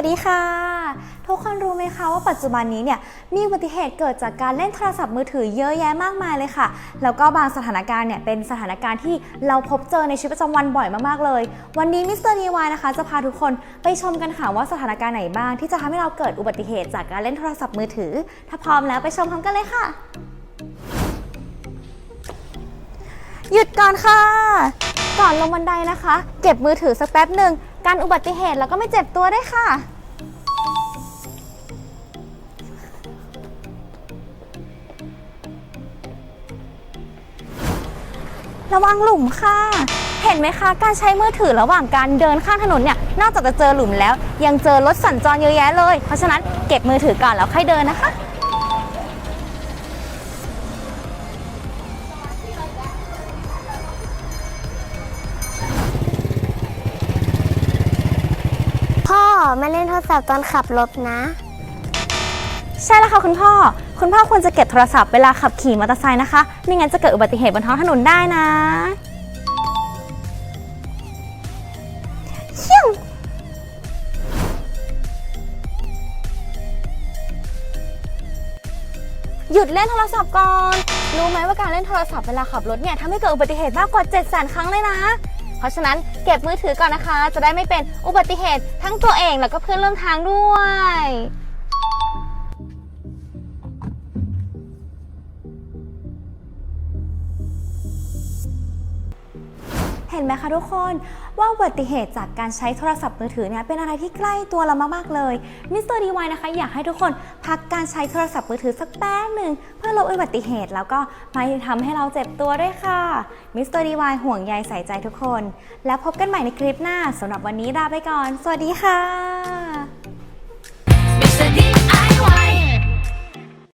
วัสดีค่ะ ทุกคนรู้ไหมคะว่าปัจจุบันนี้เนี่ยมีอุบัติเหตุเกิดจากการเล่นโทรศัพท์มือถือเยอะแยะมากมายเลยค่ะ แล้วก็บางสถานการณ์เนี่ยเป็นสถานการณ์ที่เราพบเจอในชีวิตประจำวันบ่อยมากๆเลย วันนี้มิสเตอร์ดีวายนะคะจะพาทุกคนไปชมกันค่ะว่าสถานการณ์ไหนบ้าง ที่จะทำให้เราเกิดอุบัติเหตุจากการเล่นโทรศัพท์มือถือ ถ้าพร้อมแล้วไปชมพร้อมกันเลยค่ะ หยุดก่อนค่ะก่อนลงบันไดนะคะ เก็บมือถือสักแป๊บหนึ่งการอุบัติเหตุแล้วก็ไม่เจ็บตัวได้วยค่ะ ระวังหลุมค่ะ เห็นไหมคะ การใช้มือถือระหว่างการเดินข้ามถนนเนี่ย นอกจากจะเจอหลุมแล้ว ยังเจอรถสัญจรเยอะแยะเลย เพราะฉะนั้นเก็บมือถือก่อนแล้วค่อยเดินนะคะ พ่อไม่เล่นโทรศัพท์ตอนขับรถนะ ใช่แล้วค่ะคุณพ่อ คุณพ่อควรจะเก็บโทรศัพท์เวลาขับขี่มอเตอร์ไซค์นะคะไม่งั้นจะเกิดอุบัติเหตุบนท้องถนนได้นะเชี่ยงหยุดเล่นโทรศัพท์ก่อน รู้ไหมว่าการเล่นโทรศัพท์เวลาขับรถเนี่ยทำให้เกิดอุบัติเหตุมากกว่า 7 0 0 0 0 0ครั้งเลยนะ เพราะฉะนั้นเก็บมือถือก่อนนะคะ จะได้ไม่เป็นอุบัติเหตุทั้งตัวเองแล้วก็เพื่อนร่วมทางด้วย ห็นไหมคะทุกคนว่าอุบัติเหตุจากการใช้โทรศัพท์มือถือเนี่ยเป็นอะไรที่ใกล้ตัวเรามากๆเลยมิสเตอร์ดีวนะคะ อยากให้ทุกคนพักการใช้โทรศัพท์มือถือสักแป๊บหนึ่งเพื่อลดอุบัติเหตุแล้วก็ไม่ทำให้เราเจ็บตัวด้วยค่ะมิสเตอร์ดีวห่วงใยใส่ใจทุกคน แล้วพบกันใหม่ในคลิปหน้าสำหรับวันนี้ลาไปก่อน สวัสดีค่ะ